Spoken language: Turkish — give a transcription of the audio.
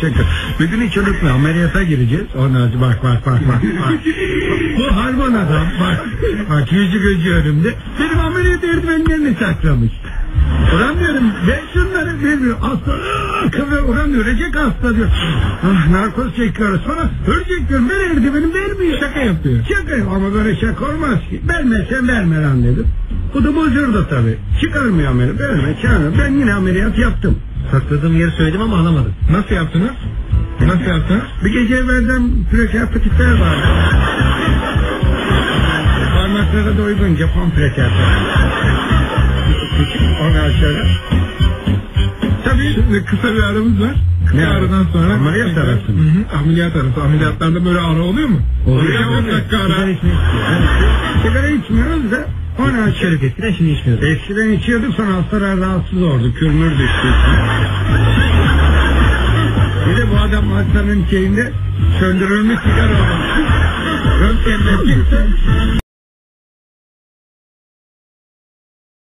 Şaka. Bir gün hiç unutma ameliyata gireceğiz. Ondan sonra bak bak bak bak. bak. Bu harman adam bak. Bak yüzü gözü önümde. Benim ameliyat eldivenlerini saklamış. Ulan diyorum ben şunları vermiyor. Hasta kıvır ulan diyor. Ölecek hasta diyor. Ah narkoz çekiyoruz sonra ölecek diyorum. Ben eldivenim vermiyor. Şaka yapıyor. Şaka yap- ama böyle şaka olmaz ki. Vermezsen verme lan dedim. Bu da bozurdu tabii. Çıkarmıyor ameliyat. Verme çağırıyor. Ben yine ameliyat yaptım. Sakladığım yeri söyledim ama alamadım. Nasıl yaptınız? Nasıl yaptınız? Bir gece evvelden prekerpatitler vardı. Parmaklara da uygun Japon prekerpatit. Ondan sonra. Tabii Şimdi kısa bir aramız var. Ne ara? aradan sonra. Ameliyat arası mı? Hı hı, ameliyat arası. Ameliyatlarda böyle ara oluyor mu? Oluyor. 10 dakika ara. Sigara içmiyoruz da sonra. içiyorduk eskiden şimdi içmiyoruz. Eskiden içiyorduk sonra hastalar rahatsız oldu. Kürmür düştü. Bir de bu adam hastanın şeyinde söndürülmüş sigara var. Röntgenle çıktı.